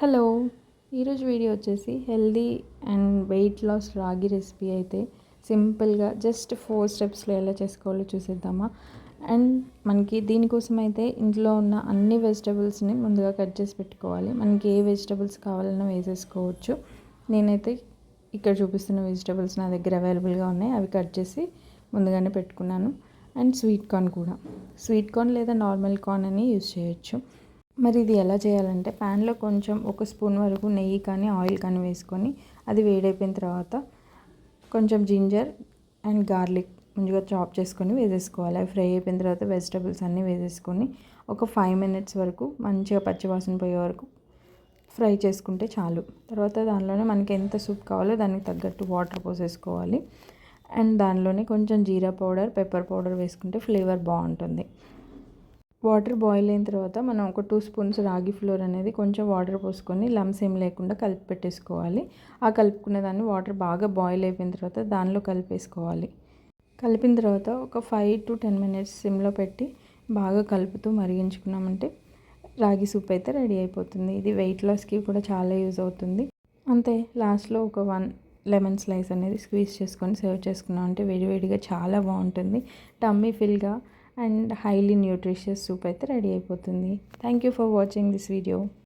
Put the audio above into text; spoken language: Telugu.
హలో ఈరోజు వీడియో వచ్చేసి healthy and weight loss ragi recipe అయితే సింపుల్గా జస్ట్ ఫోర్ స్టెప్స్లో ఎలా చేసుకోవాలో చూసేద్దామా. అండ్ మనకి దీనికోసం అయితే ఇంట్లో ఉన్న అన్ని వెజిటబుల్స్ని ముందుగా కట్ చేసి పెట్టుకోవాలి. మనకి ఏ వెజిటబుల్స్ కావాలన్నా వేసేసుకోవచ్చు. నేనైతే ఇక్కడ చూపిస్తున్న వెజిటబుల్స్ నా దగ్గర అవైలబుల్గా ఉన్నాయి. అవి కట్ చేసి ముందుగానే పెట్టుకున్నాను. అండ్ స్వీట్ కార్న్ కూడా. స్వీట్ కార్న్ లేదా నార్మల్ కార్న్ అని యూస్ చేయొచ్చు. మరి ఇది ఎలా చేయాలంటే ప్యాన్లో కొంచెం ఒక స్పూన్ వరకు నెయ్యి కానీ ఆయిల్ కానీ వేసుకొని అది వేడైపోయిన తర్వాత కొంచెం జింజర్ అండ్ గార్లిక్ ముందుగా చాప్ చేసుకొని వేసేసుకోవాలి. అవి ఫ్రై అయిపోయిన తర్వాత వెజిటబుల్స్ అన్నీ వేసేసుకొని ఒక ఫైవ్ మినిట్స్ వరకు మంచిగా పచ్చివాసన పోయే వరకు ఫ్రై చేసుకుంటే చాలు. తర్వాత దానిలోనే మనకి ఎంత సూప్ కావాలో దానికి తగ్గట్టు వాటర్ పోసేసుకోవాలి. అండ్ దానిలోనే కొంచెం జీరా పౌడర్ పెప్పర్ పౌడర్ వేసుకుంటే ఫ్లేవర్ బాగుంటుంది. వాటర్ బాయిల్ అయిన తర్వాత మనం ఒక టూ స్పూన్స్ రాగి ఫ్లోర్ అనేది కొంచెం వాటర్ పోసుకొని లమ్స్ ఏం లేకుండా కలిపి పెట్టేసుకోవాలి. ఆ కలుపుకున్న దాన్ని వాటర్ బాగా బాయిల్ అయిపోయిన తర్వాత దానిలో కలిపేసుకోవాలి. కలిపిన తర్వాత ఒక ఫైవ్ టు టెన్ మినిట్స్ సిమ్లో పెట్టి బాగా కలుపుతూ మరిగించుకున్నామంటే రాగి సూప్ అయితే రెడీ అయిపోతుంది. ఇది వెయిట్ లాస్కి కూడా చాలా యూజ్ అవుతుంది. అంతే లాస్ట్లో ఒక వన్ లెమన్ స్లైస్ అనేది స్క్వీజ్ చేసుకొని సర్వ్ చేసుకున్నాం అంటే వేడివేడిగా చాలా బాగుంటుంది. టమ్మీ ఫిల్గా అండ్ హైలీ న్యూట్రిషియస్ సూప్ అయితే రెడీ అయిపోతుంది. Thank you for watching this video